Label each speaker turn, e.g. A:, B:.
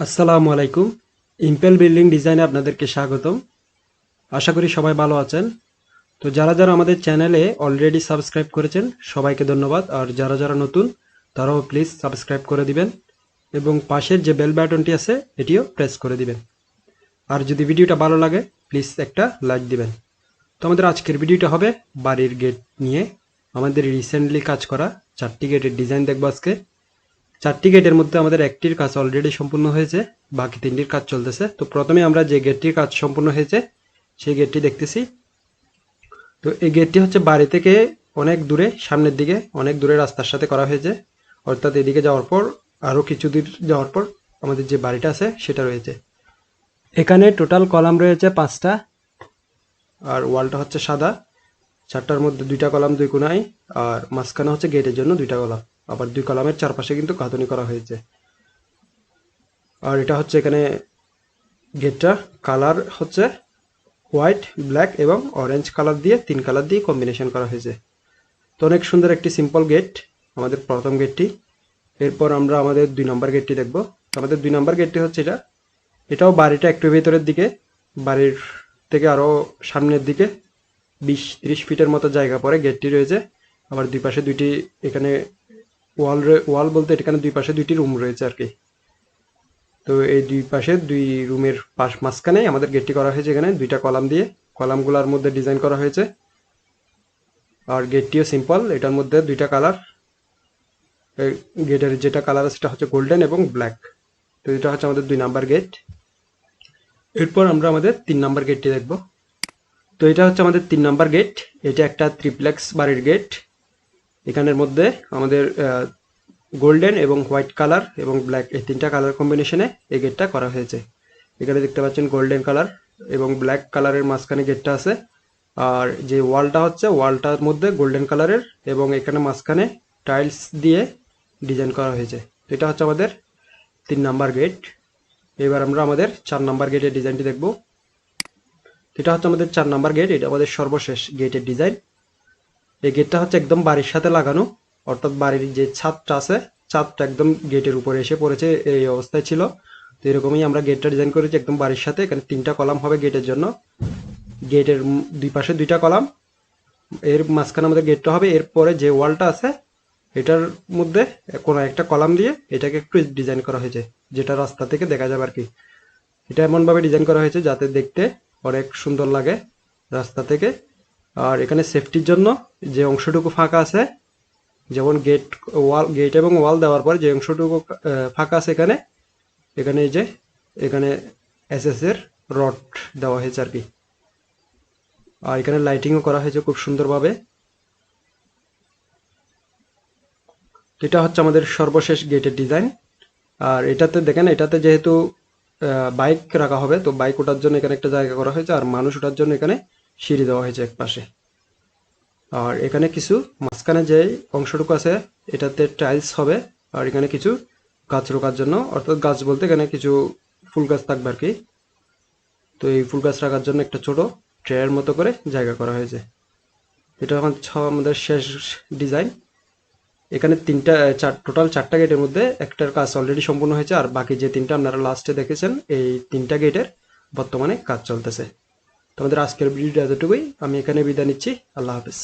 A: আসসালামু আলাইকুম। Impel building ডিজাইনে আপনাদেরকে স্বাগতম। আশা করি সবাই ভালো আছেন। তো যারা যারা আমাদের চ্যানেলে অলরেডি সাবস্ক্রাইব করেছেন, সবাইকে ধন্যবাদ। আর যারা যারা নতুন, তারাও প্লিজ সাবস্ক্রাইব করে দিবেন এবং পাশের যে বেল বাটনটি আছে, এটিও প্রেস করে দিবেন। আর যদি ভিডিওটা ভালো লাগে প্লিজ একটা লাইক দিবেন। তো আমাদের আজকের ভিডিওটা হবে বাড়ির গেট নিয়ে। আমাদের রিসেন্টলি কাজ করা চারটি গেটের ডিজাইন দেখব আজকে। চারটি গেটের মধ্যে আমাদের একটির কাজ অলরেডি সম্পূর্ণ হয়েছে, বাকি তিনটির কাজ চলতেছে। তো প্রথমে আমরা যে গেটটির কাজ সম্পূর্ণ হয়েছে, সেই গেটটি দেখতেছি। তো এই গেটটি হচ্ছে বাড়ি থেকে অনেক দূরে, সামনের দিকে অনেক দূরে রাস্তার সাথে করা হয়েছে। অর্থাৎ এদিকে যাওয়ার পর আরও কিছু দূর যাওয়ার পর আমাদের যে বাড়িটা আছে, সেটা রয়েছে। এখানে টোটাল কলাম রয়েছে পাঁচটা, আর ওয়ালটা হচ্ছে সাদা। চারটার মধ্যে দুইটা কলাম দুই কোনায় আর মাঝখানে হচ্ছে গেটের জন্য দুইটা কলাম। আবার দুই কলামের চারপাশে কিন্তু গাঁথনি করা হয়েছে। আর এটা হচ্ছে এখানে গেটটা, কালার হচ্ছে হোয়াইট, ব্ল্যাক এবং অরেঞ্জ কালার দিয়ে, তিন কালার দিয়ে কম্বিনেশন করা হয়েছে। তো অনেক সুন্দর একটি সিম্পল গেট আমাদের প্রথম গেটটি এরপর আমরা আমাদের দুই নম্বর গেটটি দেখব। আমাদের দুই নম্বর গেটটি হচ্ছে এটা। এটাও বাড়িটা একটু ভেতরের দিকে, বাড়ির থেকে আরও সামনের দিকে, বিশ, ত্রিশ ফিটের মতো জায়গা পরে গেটটি রয়েছে। আবার দুই পাশে দুইটি এখানে ওয়াল ওয়াল বলতে এখানে দুই পাশে দুইটি রুম রয়েছে আর কি। তো এই দুই পাশে দুই রুমের পাশ মাঝখানে আমাদের গেটটি করা হয়েছে এখানে, দুইটা কলাম দিয়ে। কলামগুলোর মধ্যে ডিজাইন করা হয়েছে। আর গেটটিও সিম্পল, এটার মধ্যে দুইটা কালার। গেটের যেটা কালার সেটা হচ্ছে গোল্ডেন এবং ব্ল্যাক। তো এটা হচ্ছে আমাদের দুই নাম্বার গেট। এরপর আমরা আমাদের তিন নাম্বার গেটটি দেখব। তো এটা হচ্ছে আমাদের তিন নাম্বার গেট। এটা একটা ত্রিপ্লেক্স বাড়ির গেট। এখানের মধ্যে আমাদের গোল্ডেন এবং হোয়াইট কালার এবং ব্ল্যাক এই তিনটা কালার কম্বিনেশনে এই গেটটা করা হয়েছে। এখানে দেখতে পাচ্ছেন গোল্ডেন কালার এবং ব্ল্যাক কালারের মাঝখানে গেটটা আছে। আর যে ওয়ালটা হচ্ছে ওয়ালটার মধ্যে গোল্ডেন কালারের এবং এখানে মাঝখানে টাইলস দিয়ে ডিজাইন করা হয়েছে। এটা হচ্ছে আমাদের তিন নাম্বার গেট এবার আমরা আমাদের চার নাম্বার গেটের ডিজাইনটি দেখব। এটা হচ্ছে আমাদের চার নাম্বার গেট এটা আমাদের সর্বশেষ গেটের ডিজাইন এই গেটটা হচ্ছে একদম বাড়ির সাথে লাগানো। অর্থাৎ বাড়ির যে ছাদটা আছে, ছাদটা একদম গেটের উপরে এসে পড়েছে, এই অবস্থায় ছিল। তো এরকমই আমরা গেটটা ডিজাইন করেছি একদম বাড়ির সাথে। এখানে তিনটা কলাম হবে গেটের জন্য। গেটের দুই পাশে দুইটা কলাম। এর মাঝখানে আমাদের গেটটা হবে। এরপরে যে ওয়ালটা আছে, এটার মধ্যে কোনো একটা কলাম দিয়ে এটাকে একটু ডিজাইন করা হয়েছে, যেটা রাস্তা থেকে দেখা যাবে আর কি। এটা এমনভাবে ডিজাইন করা হয়েছে যাতে দেখতে অনেক সুন্দর লাগে রাস্তা থেকে। আর এখানে সেফটির জন্য যে অংশটুকু ফাঁকা আছে, যেমন গেট ওয়াল গেট এবং ওয়াল দেওয়ার পর যে অংশটুকু ফাঁকা আছে এখানে এখানে এই যে, এখানে এসএস এর রড দেওয়া হয়েছে আর কি। আর এখানে লাইটিংও করা হয়েছে খুব সুন্দরভাবে। এটা হচ্ছে আমাদের সর্বশেষ গেটের ডিজাইন আর এটাতে দেখেন, এটাতে যেহেতু বাইক রাখা হবে, তো বাইক ওঠার জন্য এখানে একটা জায়গা করা হয়েছে, আর মানুষ ওঠার জন্য এখানে সিঁড়ি দেওয়া হয়েছে এক পাশে। আর এখানে কিছু মাঝখানে যে অংশটুকু আছে, এটাতে টাইলস হবে। আর এখানে কিছু গাছ রোকার জন্য, অর্থাৎ গাছ বলতে এখানে কিছু ফুল গাছ থাকবে আর কি। তো এই ফুল গাছ রাখার জন্য একটা ছোট ট্রেয়ের মতো করে জায়গা করা হয়েছে। এটা আমাদের শেষ ডিজাইন এখানে তিনটা, চার টোটাল চারটা গেটের মধ্যে একটার কাজ অলরেডি সম্পূর্ণ হয়েছে। আর বাকি যে তিনটা আপনারা লাস্টে দেখেছেন, এই তিনটা গেটের বর্তমানে কাজ চলতেছে। তোমাদের আজকের ভিডিওটা এতটুকুই। আমি এখানে বিদায় নিচ্ছি। আল্লাহ হাফিজ।